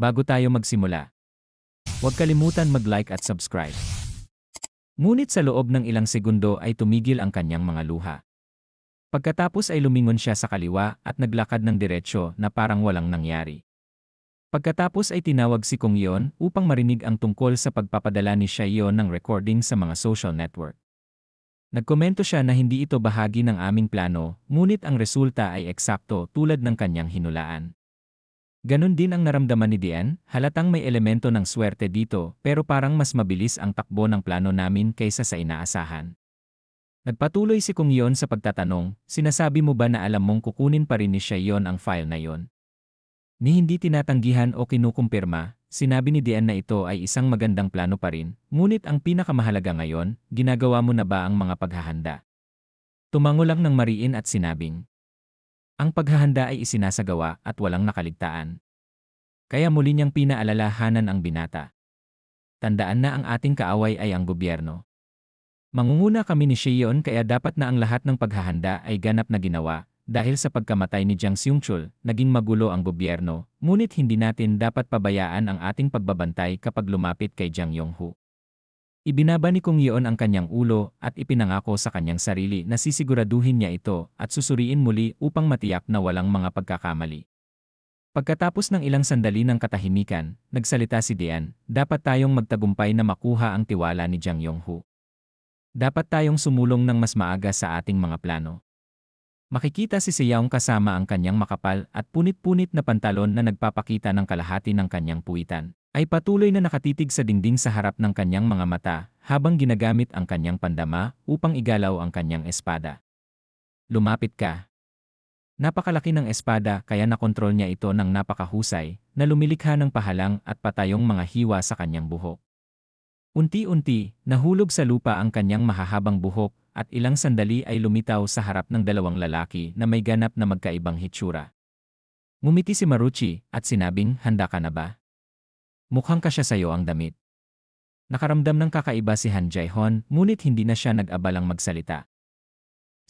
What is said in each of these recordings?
Bago tayo magsimula, huwag kalimutan mag-like at subscribe. Ngunit sa loob ng ilang segundo ay tumigil ang kanyang mga luha. Pagkatapos ay lumingon siya sa kaliwa at naglakad ng diretsyo na parang walang nangyari. Pagkatapos ay tinawag si Kong Yon upang marinig ang tungkol sa pagpapadala ni siya Yon ng recording sa mga social network. Nagkomento siya na hindi ito bahagi ng aming plano, ngunit ang resulta ay eksakto tulad ng kanyang hinulaan. Ganon din ang naramdaman ni Dian, halatang may elemento ng swerte dito pero parang mas mabilis ang takbo ng plano namin kaysa sa inaasahan. Nagpatuloy si Kung Yon sa pagtatanong, sinasabi mo ba na alam mong kukunin pa rin ni siya yon ang file na yon? Ni hindi tinatanggihan o kinukumpirma, Sinabi ni Dian na ito ay isang magandang plano pa rin, ngunit ang pinakamahalaga ngayon, ginagawa mo na ba ang mga paghahanda? Tumango lang ng mariin at sinabing, Ang paghahanda ay isinasagawa at walang nakaligtaan. Kaya muli niyang pinaalalahanan ang binata. Tandaan na ang ating kaaway ay ang gobyerno. Mangunguna kami ni Shion kaya dapat na ang lahat ng paghahanda ay ganap na ginawa, dahil sa pagkamatay ni Jiang Xiongchul, naging magulo ang gobyerno, ngunit hindi natin dapat pabayaan ang ating pagbabantay kapag lumapit kay Jiang Yonghu. Ibinaba ni Kung Yeon ang kanyang ulo at ipinangako sa kanyang sarili na sisiguraduhin niya ito at susuriin muli upang matiyak na walang mga pagkakamali. Pagkatapos ng ilang sandali ng katahimikan, nagsalita si Dian, dapat tayong magtagumpay na makuha ang tiwala ni Jiang Yonghu. Dapat tayong sumulong ng mas maaga sa ating mga plano. Makikita si Siyaong kasama ang kanyang makapal at punit-punit na pantalon na nagpapakita ng kalahati ng kanyang puwitan. Ay patuloy na nakatitig sa dingding sa harap ng kanyang mga mata habang ginagamit ang kanyang pandama upang igalaw ang kanyang espada. Lumapit ka. Napakalaki ng espada kaya nakontrol niya ito ng napakahusay na lumilikha ng pahalang at patayong mga hiwa sa kanyang buhok. Unti-unti, nahulog sa lupa ang kanyang mahahabang buhok at ilang sandali ay lumitaw sa harap ng dalawang lalaki na may ganap na magkaibang hitsura. Ngumiti si Maruchi at sinabing, handa ka na ba? Mukhang kasya sa'yo ang damit. Nakaramdam ng kakaiba si Han Jae-hon, ngunit hindi na siya nag-abalang magsalita.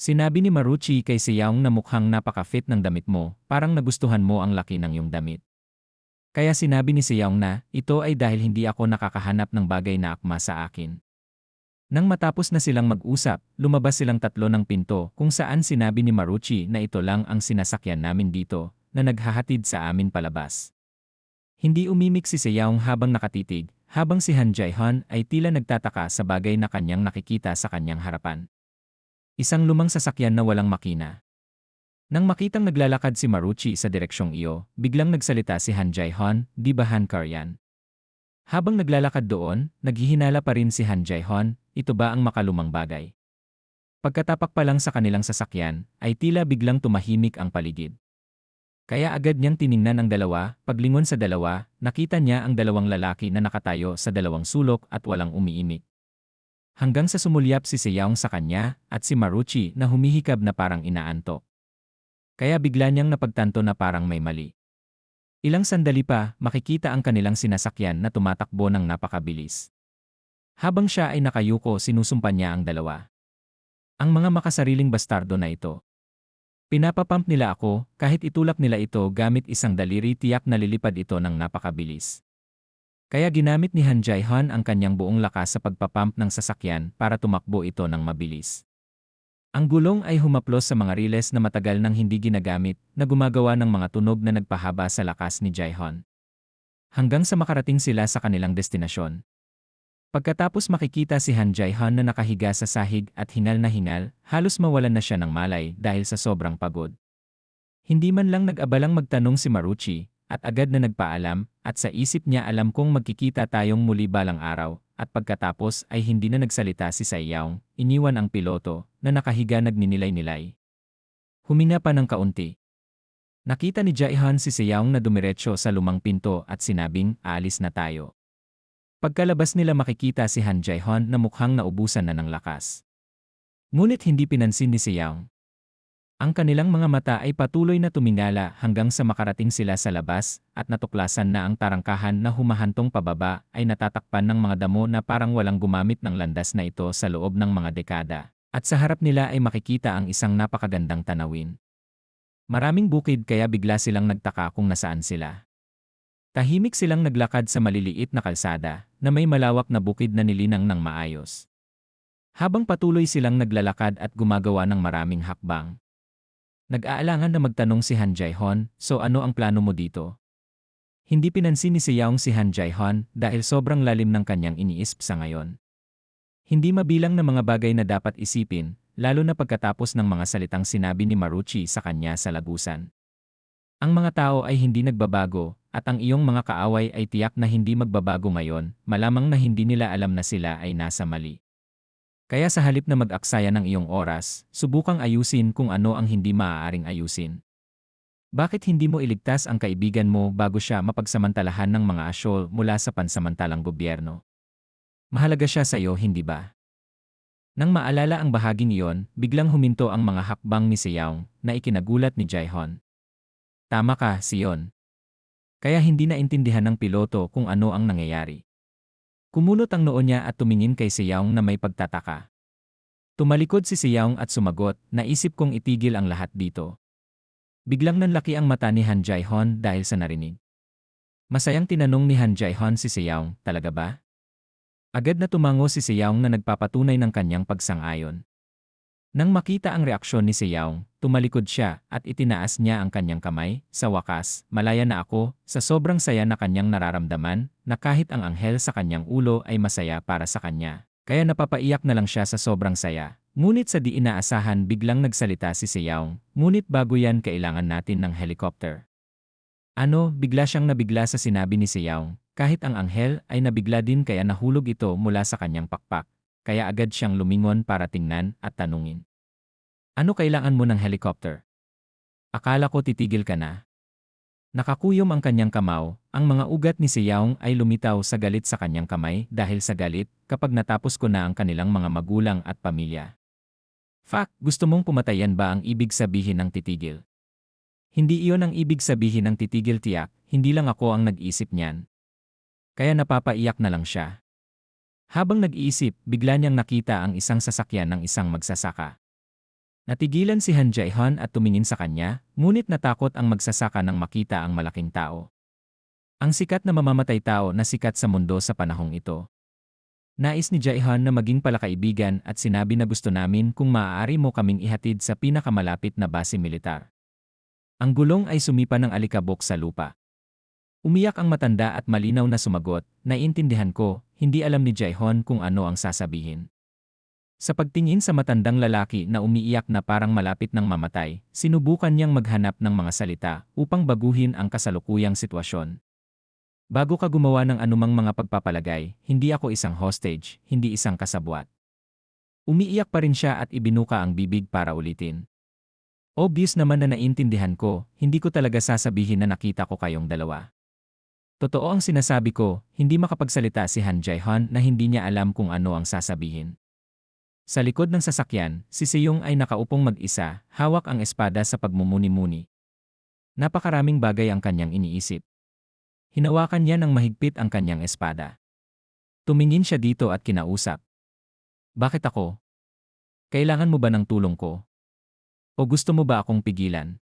Sinabi ni Maruchi kay si Yaong na mukhang napaka-fit ng damit mo, parang nagustuhan mo ang laki ng iyong damit. Kaya sinabi ni si Yaong na, ito ay dahil hindi ako nakakahanap ng bagay na akma sa akin. Nang matapos na silang mag-usap, lumabas silang tatlo ng pinto kung saan sinabi ni Maruchi na ito lang ang sinasakyan namin dito, na naghahatid sa amin palabas. Hindi umimik si Seyaong habang nakatitig, habang si Han Jae-han ay tila nagtataka sa bagay na kanyang nakikita sa kanyang harapan. Isang lumang sasakyan na walang makina. Nang makitang naglalakad si Maruchi sa direksyong iyo, biglang nagsalita si Han Jae-han, di ba Han Karyan? Habang naglalakad doon, naghihinala pa rin si Han Jae-hon, ito ba ang makalumang bagay? Pagkatapak pa lang sa kanilang sasakyan, ay tila biglang tumahimik ang paligid. Kaya agad niyang tiningnan ang dalawa, paglingon sa dalawa, nakita niya ang dalawang lalaki na nakatayo sa dalawang sulok at walang umiimik. Hanggang sa sumulyap si Seyaong sa kanya at si Maruchi na humihikab na parang inaantok. Kaya bigla niyang napagtanto na parang may mali. Ilang sandali pa, makikita ang kanilang sinasakyan na tumatakbo ng napakabilis. Habang siya ay nakayuko sinusumpan niya ang dalawa. Ang mga makasariling bastardo na ito. Pinapapump nila ako, kahit itulak nila ito gamit isang daliri tiyak na lilipad ito ng napakabilis. Kaya ginamit ni Han Jae-han ang kanyang buong lakas sa pagpapump ng sasakyan para tumakbo ito ng mabilis. Ang gulong ay humaplos sa mga riles na matagal nang hindi ginagamit na gumagawa ng mga tunog na nagpahaba sa lakas ni Jae-hon. Hanggang sa makarating sila sa kanilang destinasyon. Pagkatapos makikita si Han Jae-han na nakahiga sa sahig at hingal na hingal, halos mawalan na siya ng malay dahil sa sobrang pagod. Hindi man lang nag-abalang magtanong si Maruchi, at agad na nagpaalam, at sa isip niya alam kong magkikita tayong muli balang araw, at pagkatapos ay hindi na nagsalita si Sayaw, iniwan ang piloto, na nakahiga nagninilay-nilay. Huminga pa ng kaunti. Nakita ni Jaihan si Sayaw na dumiretso sa lumang pinto at sinabing, aalis na tayo. Pagkalabas nila makikita si Han Jae-hon na mukhang naubusan na ng lakas. Ngunit hindi pinansin ni Siyang. Ang kanilang mga mata ay patuloy na tumingala hanggang sa makarating sila sa labas at natuklasan na ang tarangkahan na humahantong pababa ay natatakpan ng mga damo na parang walang gumamit ng landas na ito sa loob ng mga dekada. At sa harap nila ay makikita ang isang napakagandang tanawin. Maraming bukid kaya bigla silang nagtaka kung nasaan sila. Tahimik silang naglakad sa maliliit na kalsada na may malawak na bukid na nilinang ng maayos. Habang patuloy silang naglalakad at gumagawa ng maraming hakbang. Nag-aalangan na magtanong si Han Jae-hon, so ano ang plano mo dito? Hindi pinansin ni Siyaong si Han Jae-hon dahil sobrang lalim ng kanyang iniisip sa ngayon. Hindi mabilang na mga bagay na dapat isipin, lalo na pagkatapos ng mga salitang sinabi ni Maruchi sa kanya sa lagusan. Ang mga tao ay hindi nagbabago, at ang iyong mga kaaway ay tiyak na hindi magbabago ngayon, malamang na hindi nila alam na sila ay nasa mali. Kaya sa halip na mag-aksaya ng iyong oras, subukang ayusin kung ano ang hindi maaaring ayusin. Bakit hindi mo iligtas ang kaibigan mo bago siya mapagsamantalahan ng mga asyol mula sa pansamantalang gobyerno? Mahalaga siya sa iyo, hindi ba? Nang maalala ang bahaging iyon, biglang huminto ang mga hakbang ni Seyaong na ikinagulat ni Jaihon. Tama ka, Sion. Kaya hindi naintindihan ng piloto kung ano ang nangyayari. Kumunot ang noo niya at tumingin kay Siyaong na may pagtataka. Tumalikod si Siyaong at sumagot, naisip kong itigil ang lahat dito. Biglang nanlaki ang mata ni Han Jae-hon dahil sa narinig. Masayang tinanong ni Han Jae-hon si Siyaong, talaga ba? Agad na tumango si Siyaong na nagpapatunay ng kanyang pagsang-ayon. Nang makita ang reaksyon ni Seyaong, tumalikod siya at itinaas niya ang kanyang kamay. Sa wakas, malaya na ako sa sobrang saya na kanyang nararamdaman na kahit ang anghel sa kanyang ulo ay masaya para sa kanya. Kaya napapaiyak na lang siya sa sobrang saya. Ngunit sa di inaasahan biglang nagsalita si Seyaong, ngunit bago yan kailangan natin ng helicopter. Ano, bigla siyang nabigla sa sinabi ni Seyaong, kahit ang anghel ay nabigla din kaya nahulog ito mula sa kanyang pakpak kaya agad siyang lumingon para tingnan at tanungin. Ano kailangan mo ng helicopter? Akala ko titigil ka na. Nakakuyom ang kanyang kamaw, ang mga ugat ni Siyaong ay lumitaw sa galit sa kanyang kamay dahil sa galit kapag natapos ko na ang kanilang mga magulang at pamilya. Fuck, gusto mong pumatayan ba ang ibig sabihin ng titigil? Hindi iyon ang ibig sabihin ng titigil tiyak, hindi lang ako ang nag-isip niyan. Kaya napapaiyak na lang siya. Habang nag-iisip, bigla niyang nakita ang isang sasakyan ng isang magsasaka. Natigilan si Han Jae-han at tumingin sa kanya, ngunit natakot ang magsasaka nang makita ang malaking tao. Ang sikat na mamamatay tao na sikat sa mundo sa panahong ito. Nais ni Jae-han na maging palakaibigan at sinabi na gusto namin kung maaari mo kaming ihatid sa pinakamalapit na base militar. Ang gulong ay sumipa ng alikabok sa lupa. Umiyak ang matanda at malinaw na sumagot, naiintindihan ko, hindi alam ni Jaehon kung ano ang sasabihin. Sa pagtingin sa matandang lalaki na umiiyak na parang malapit ng mamatay, sinubukan niyang maghanap ng mga salita upang baguhin ang kasalukuyang sitwasyon. Bago ka gumawa ng anumang mga pagpapalagay, hindi ako isang hostage, hindi isang kasabwat. Umiiyak pa rin siya at ibinuka ang bibig para ulitin. Obvious naman na naintindihan ko, hindi ko talaga sasabihin na nakita ko kayong dalawa. Totoo ang sinasabi ko, hindi makapagsalita si Han Jae-han na hindi niya alam kung ano ang sasabihin. Sa likod ng sasakyan, si Seyong ay nakaupong mag-isa, hawak ang espada sa pagmumuni-muni. Napakaraming bagay ang kanyang iniisip. Hinawakan niya ng mahigpit ang kanyang espada. Tumingin siya dito at kinausap. Bakit ako? Kailangan mo ba ng tulong ko? O gusto mo ba akong pigilan?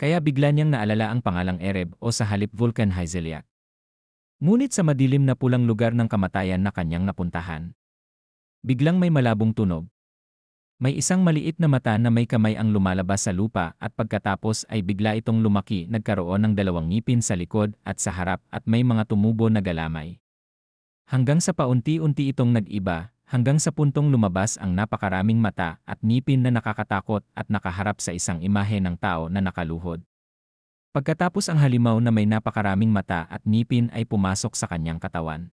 Kaya bigla niyang naalala ang pangalang Ereb o sa halip Vulcan Haizeliak. Ngunit sa madilim na pulang lugar ng kamatayan na kanyang napuntahan. Biglang may malabong tunog. May isang maliit na mata na may kamay ang lumalabas sa lupa at pagkatapos ay bigla itong lumaki nagkaroon ng dalawang ngipin sa likod at sa harap at may mga tumubo na galamay. Hanggang sa paunti-unti itong nag-iba, hanggang sa puntong lumabas ang napakaraming mata at ngipin na nakakatakot at nakaharap sa isang imahe ng tao na nakaluhod. Pagkatapos ang halimaw na may napakaraming mata at ngipin ay pumasok sa kanyang katawan.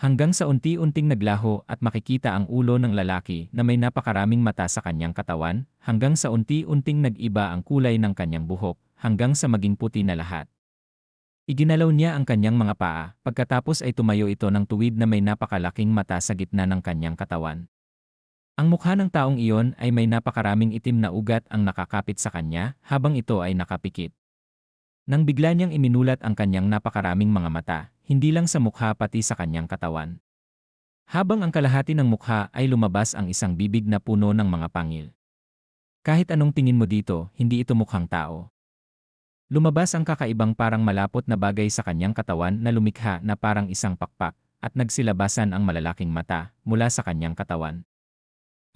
Hanggang sa unti-unting naglaho at makikita ang ulo ng lalaki na may napakaraming mata sa kanyang katawan, hanggang sa unti-unting nag-iba ang kulay ng kanyang buhok, hanggang sa maging puti na lahat. Iginalaw niya ang kanyang mga paa, pagkatapos ay tumayo ito ng tuwid na may napakalaking mata sa gitna ng kanyang katawan. Ang mukha ng taong iyon ay may napakaraming itim na ugat ang nakakapit sa kanya habang ito ay nakapikit. Nang bigla niyang iminulat ang kanyang napakaraming mga mata, hindi lang sa mukha pati sa kanyang katawan. Habang ang kalahati ng mukha ay lumabas ang isang bibig na puno ng mga pangil. Kahit anong tingin mo dito, hindi ito mukhang tao. Lumabas ang kakaibang parang malapot na bagay sa kanyang katawan na lumikha na parang isang pakpak, at nagsilabasan ang malalaking mata mula sa kanyang katawan.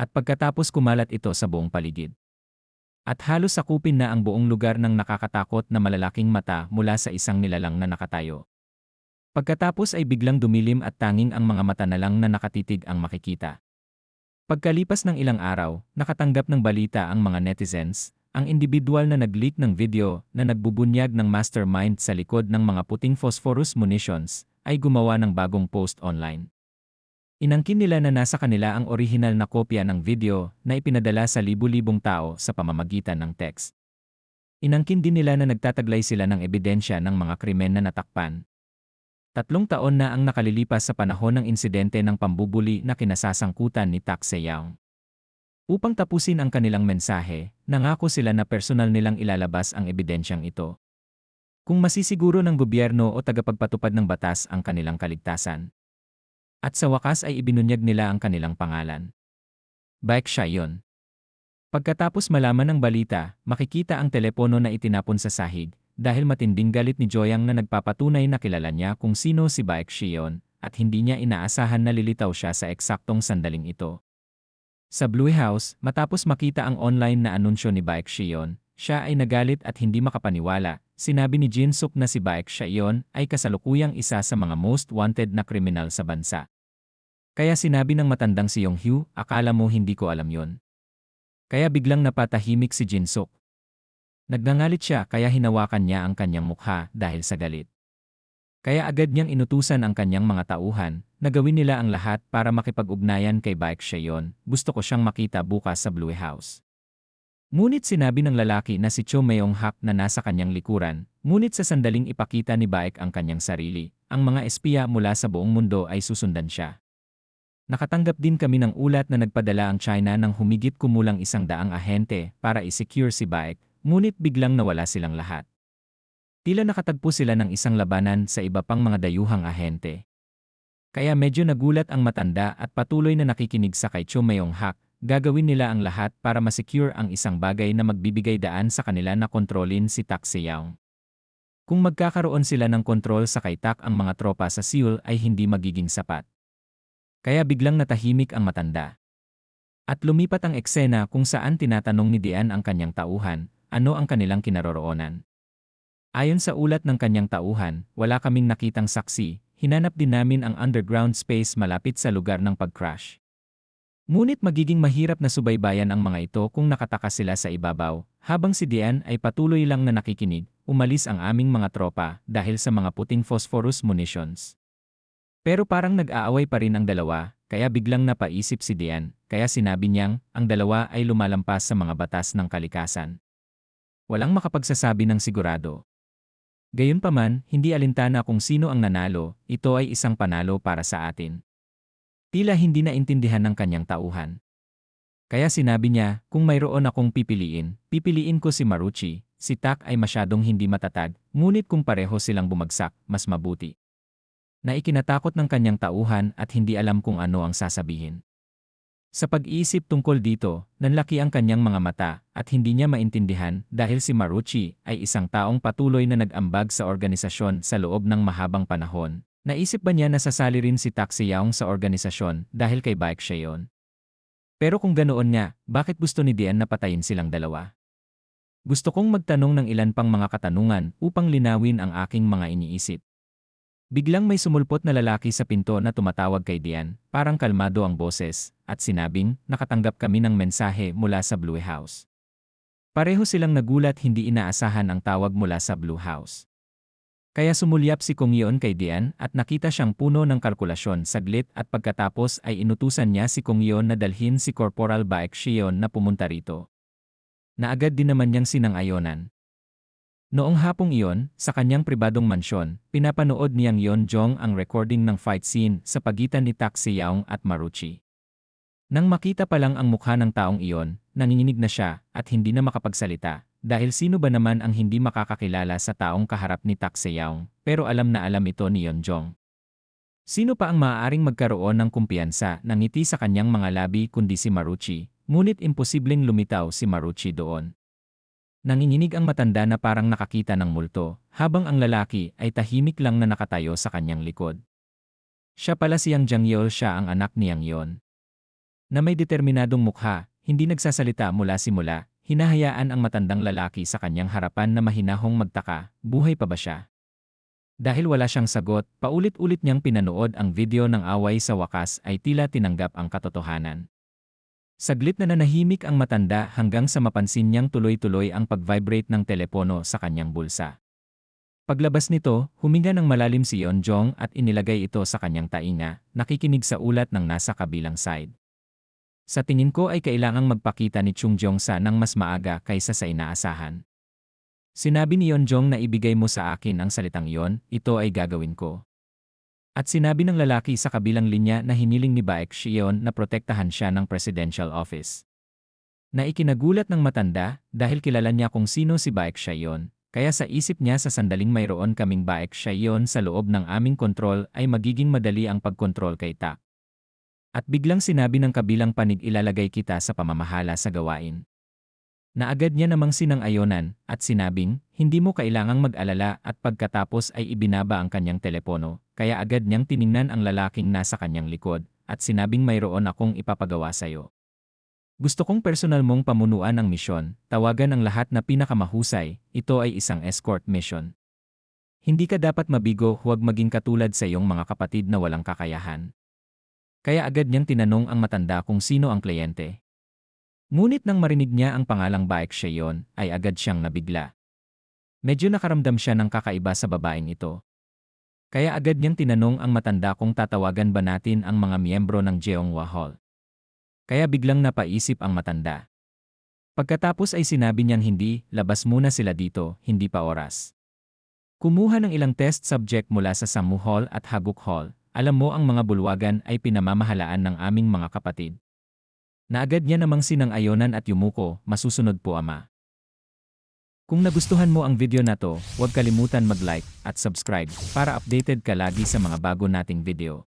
At pagkatapos kumalat ito sa buong paligid. At halos sakupin na ang buong lugar ng nakakatakot na malalaking mata mula sa isang nilalang na nakatayo. Pagkatapos ay biglang dumilim at tanging ang mga mata na lang na nakatitig ang makikita. Pagkalipas ng ilang araw, nakatanggap ng balita ang mga netizens, ang individual na nag-leak ng video na nagbubunyag ng mastermind sa likod ng mga puting phosphorus munitions ay gumawa ng bagong post online. Inangkin nila na nasa kanila ang orihinal na kopya ng video na ipinadala sa libu-libong tao sa pamamagitan ng text. Inangkin din nila na nagtataglay sila ng ebidensya ng mga krimen na natakpan. Tatlong taon na ang nakalilipas sa panahon ng insidente ng pambubuli na kinasasangkutan ni Tak Seyang. Upang tapusin ang kanilang mensahe, nangako sila na personal nilang ilalabas ang ebidensyang ito. Kung masisiguro ng gobyerno o tagapagpatupad ng batas ang kanilang kaligtasan. At sa wakas ay ibinunyag nila ang kanilang pangalan. Bike siya yon. Pagkatapos malaman ng balita, makikita ang telepono na itinapon sa sahig, dahil matinding galit ni Joyang na nagpapatunay na kilala niya kung sino si Baek Shion, at hindi niya inaasahan na lilitaw siya sa eksaktong sandaling ito. Sa Blue House, matapos makita ang online na anunsyo ni Baek Shion, siya ay nagalit at hindi makapaniwala. Sinabi ni Jin Suk na si Baek Shion ay kasalukuyang isa sa mga most wanted na kriminal sa bansa. Kaya sinabi ng matandang si Yong Hyu, akala mo hindi ko alam yon. Kaya biglang napatahimik si Jin Suk. Nagngangalit siya kaya hinawakan niya ang kanyang mukha dahil sa galit. Kaya agad niyang inutusan ang kanyang mga tauhan na gawin nila ang lahat para makipag-ugnayan kay Baek Sheon. Gusto ko siyang makita bukas sa Blue House. Ngunit sinabi ng lalaki na si Cho Mayong Hak na nasa kanyang likuran, ngunit sa sandaling ipakita ni Baek ang kanyang sarili, ang mga espiya mula sa buong mundo ay susundan siya. Nakatanggap din kami ng ulat na nagpadala ang China ng humigit kumulang isang daang ahente para isecure si Baek, ngunit biglang nawala silang lahat. Tila nakatagpo sila ng isang labanan sa iba pang mga dayuhang ahente. Kaya medyo nagulat ang matanda at patuloy na nakikinig sa kay Chumayong Hak, gagawin nila ang lahat para masecure ang isang bagay na magbibigay daan sa kanila na kontrolin si Tak Seyaw. Kung magkakaroon sila ng kontrol sa kay Tak ang mga tropa sa Seoul ay hindi magiging sapat. Kaya biglang natahimik ang matanda. At lumipat ang eksena kung saan tinatanong ni Dian ang kanyang tauhan, ano ang kanilang kinaroroonan. Ayon sa ulat ng kanyang tauhan, wala kaming nakitang saksi, hinanap din namin ang underground space malapit sa lugar ng pag-crash. Ngunit magiging mahirap na subaybayan ang mga ito kung nakatakas sila sa ibabaw, habang si Dian ay patuloy lang na nakikinig, umalis ang aming mga tropa dahil sa mga puting phosphorus munitions. Pero parang nag-aaway pa rin ang dalawa, kaya biglang napaisip si Dian, kaya sinabi niyang, ang dalawa ay lumalampas sa mga batas ng kalikasan. Walang makapagsasabi ng sigurado. Gayunpaman, hindi alintana kung sino ang nanalo, ito ay isang panalo para sa atin. Tila hindi naintindihan ng kanyang tauhan. Kaya sinabi niya, kung mayroon akong pipiliin, pipiliin ko si Maruchi, si Tak ay masyadong hindi matatag, ngunit kung pareho silang bumagsak, mas mabuti na ikinatakot ng kanyang tauhan at hindi alam kung ano ang sasabihin. Sa pag-iisip tungkol dito, nanlaki ang kanyang mga mata at hindi niya maintindihan dahil si Maruchi ay isang taong patuloy na nag-ambag sa organisasyon sa loob ng mahabang panahon. Naisip ba niya na sasali rin si Taxi Yaong sa organisasyon dahil kay Baek Sheon? Pero kung ganoon nga, bakit gusto ni Dian na patayin silang dalawa? Gusto kong magtanong ng ilan pang mga katanungan upang linawin ang aking mga iniisip. Biglang may sumulpot na lalaki sa pinto na tumatawag kay Dian, parang kalmado ang boses, at sinabing, nakatanggap kami ng mensahe mula sa Blue House. Pareho silang nagulat hindi inaasahan ang tawag mula sa Blue House. Kaya sumulyap si Kong Yeon kay Dian at nakita siyang puno ng kalkulasyon saglit at pagkatapos ay inutusan niya si Kong Yeon na dalhin si Corporal Baek Shion na pumunta rito. Naagad din naman niyang sinang-ayonan, Noong hapong iyon, sa kanyang pribadong mansyon, pinapanood niyang Yon Jong ang recording ng fight scene sa pagitan ni Tak Yaong at Maruchi. Nang makita pa lang ang mukha ng taong iyon, nanginginig na siya at hindi na makapagsalita, dahil sino ba naman ang hindi makakakilala sa taong kaharap ni Tak Yaong, pero alam na alam ito ni Yon Jong. Sino pa ang maaaring magkaroon ng kumpiyansa ng ngiti sa kanyang mga labi kundi si Maruchi, ngunit imposibleng lumitaw si Maruchi doon. Nanginginig ang matanda na parang nakakita ng multo, habang ang lalaki ay tahimik lang na nakatayo sa kanyang likod. Siya pala siyang Jiang Yol siya ang anak ni Yang Yon. Na may determinadong mukha, hindi nagsasalita mula simula, hinahayaan ang matandang lalaki sa kanyang harapan na mahinahong magtaka, buhay pa ba siya? Dahil wala siyang sagot, paulit-ulit niyang pinanood ang video ng away sa wakas ay tila tinanggap ang katotohanan. Saglit na nanahimik ang matanda hanggang sa mapansin niyang tuloy-tuloy ang pag-vibrate ng telepono sa kanyang bulsa. Paglabas nito, huminga ng malalim si Yeonjong at inilagay ito sa kanyang tainga, nakikinig sa ulat ng nasa kabilang side. Sa tingin ko ay kailangang magpakita ni Chung Jong sa nang mas maaga kaysa sa inaasahan. Sinabi ni Yeonjong na ibigay mo sa akin ang salitang iyon, ito ay gagawin ko. At sinabi ng lalaki sa kabilang linya na hiniling ni Baek Shion na protektahan siya ng presidential office. Na ikinagulat ng matanda dahil kilala niya kung sino si Baek Shion, kaya sa isip niya sa sandaling mayroon kaming Baek Shion sa loob ng aming kontrol ay magiging madali ang pagkontrol kay Tak. At biglang sinabi ng kabilang panig ilalagay kita sa pamamahala sa gawain. Naagad niya namang sinang-ayonan at sinabing, hindi mo kailangang mag-alala at pagkatapos ay ibinaba ang kanyang telepono, kaya agad niyang tiningnan ang lalaking nasa kanyang likod at sinabing mayroon akong ipapagawa sa'yo. Gusto kong personal mong pamunuan ang misyon, tawagan ang lahat na pinakamahusay, ito ay isang escort mission. Hindi ka dapat mabigo huwag maging katulad sa iyong mga kapatid na walang kakayahan. Kaya agad niyang tinanong ang matanda kung sino ang kliyente. Ngunit nang marinig niya ang pangalang Baek Sheon, ay agad siyang nabigla. Medyo nakaramdam siya ng kakaiba sa babaeng ito. Kaya agad niyang tinanong ang matanda kung tatawagan ba natin ang mga miyembro ng Jeonghwa Hall. Kaya biglang napaisip ang matanda. Pagkatapos ay sinabi niyang hindi, labas muna sila dito, hindi pa oras. Kumuha ng ilang test subject mula sa Samu Hall at Haguk Hall, alam mo ang mga bulwagan ay pinamamahalaan ng aming mga kapatid. Naagad niya namang sinang-ayonan at yumuko, masusunod po ama. Kung nagustuhan mo ang video na to, huwag kalimutan mag-like at subscribe para updated ka lagi sa mga bago nating video.